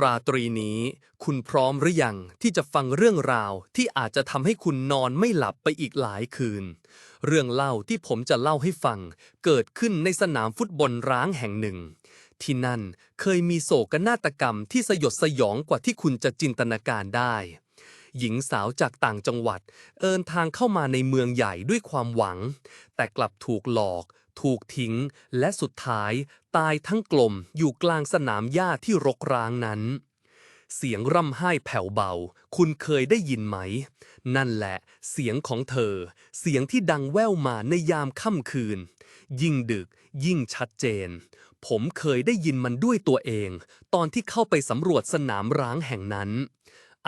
ราตรีนี้ คุณพร้อมหรือยังที่จะฟังเรื่องราวที่อาจจะทำให้คุณนอนไม่หลับไปอีกหลายคืน เรื่องเล่าที่ผมจะเล่าให้ฟัง เกิดขึ้นในสนามฟุตบอลร้างแห่งหนึ่ง ที่นั่นเคยมีโศกนาฏกรรมที่สยดสยองกว่าที่คุณจะจินตนาการได้ หญิงสาวจากต่างจังหวัด เอินทางเข้ามาในเมืองใหญ่ด้วยความหวัง แต่กลับถูกหลอก ถูกทิ้ง และสุดท้าย ตายทั้งกลมอยู่กลางสนามหญ้าที่รกร้างนั้น เสียงร่ำไห้แผ่วเบา คุณเคยได้ยินไหม นั่นแหละ เสียงของเธอ เสียงที่ดังแว่วมาในยามค่ำคืน ยิ่งดึก ยิ่งชัดเจนผมเคยได้ยินมันด้วยตัวเอง ตอนที่เข้าไปสำรวจสนามร้างแห่งนั้น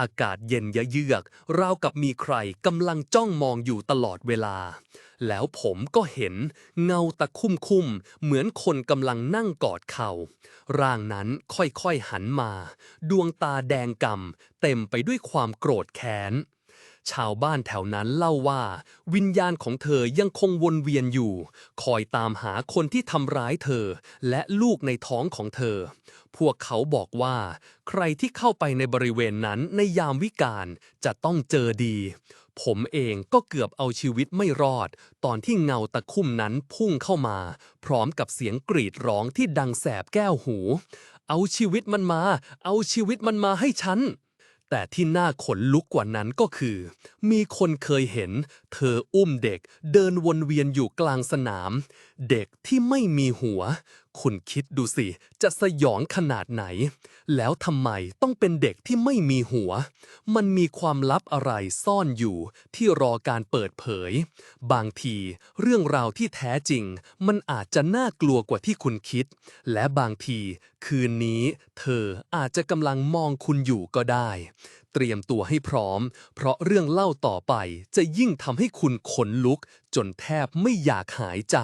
อากาศเย็นยะเยือกราวกับมีใครกำลังจ้องมองอยู่ตลอดเวลา แล้วผมก็เห็นเงาตะคุ่มคุ่มเหมือนคนกำลังนั่งกอดเข่า ร่างนั้นค่อยๆหันมา ดวงตาแดงกำเต็มไปด้วยความโกรธแค้น ชาวบ้านแถวนั้นเล่าว่า วิญญาณของเธอยังคงวนเวียนอยู่ คอยตามหาคนที่ทำร้ายเธอ และลูกในท้องของเธอ พวกเขาบอกว่า ใครที่เข้าไปในบริเวณนั้นในยามวิกาลจะต้องเจอดี ผมเองก็เกือบเอาชีวิตไม่รอด ตอนที่เงาตะคุ่มนั้นพุ่งเข้ามา พร้อมกับเสียงกรีดร้องที่ดังแสบแก้วหู เอาชีวิตมันมา เอาชีวิตมันมาให้ฉัน แต่ที่น่าขนลุกกว่านั้นก็คือ มีคนเคยเห็น เธออุ้มเด็กเดินวนเวียนอยู่กลางสนาม เด็กที่ไม่มีหัว คุณคิดดูสิ จะสยองขนาดไหน แล้วทำไมต้องเป็นเด็กที่ไม่มีหัว มันมีความลับอะไรซ่อนอยู่ที่รอการเปิดเผย บางทีเรื่องราวที่แท้จริง มันอาจจะน่ากลัวกว่าที่คุณคิด และบางที คืนนี้ เธออาจจะกำลังมองคุณอยู่ก็ได้ เตรียมตัวให้พร้อม เพราะเรื่องเล่าต่อไปจะยิ่งทำให้คุณขนลุก จนแทบไม่อยากหายใจ